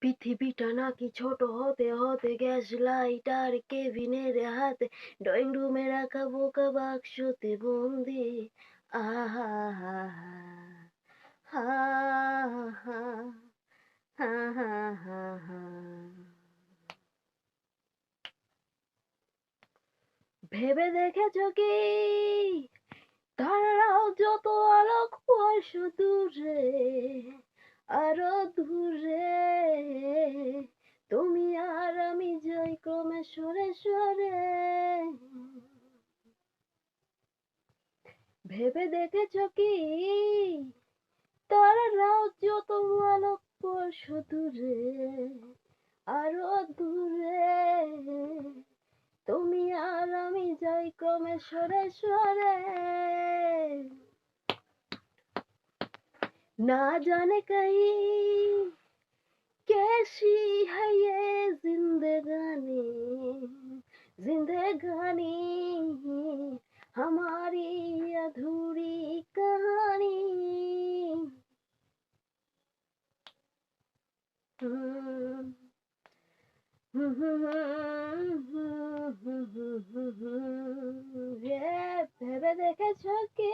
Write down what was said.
পৃথিবীটা নাকি ছোট হতে হতে গ্যাস লাইটার কেবিনের হাতে, ড্রয়িং রুমে রাখা বোকা বাক্সতে বন্দি। আহা, হা হা হা হা হা হা ভেবে দেখেছ কি? তারাও যত আলোক পয়সা দূরে আরও দূর। সরে সরে ভেবে দেখেছ কি তারাও যত আলোক বয়স দূরে আরো দূরে তুমি আর আমি যাই ক্রমে সরে সরে ना जाने कहीं कैसी है ये जिंदगानी हमारी अधूरी कहानी ভেবে দেখেছ কি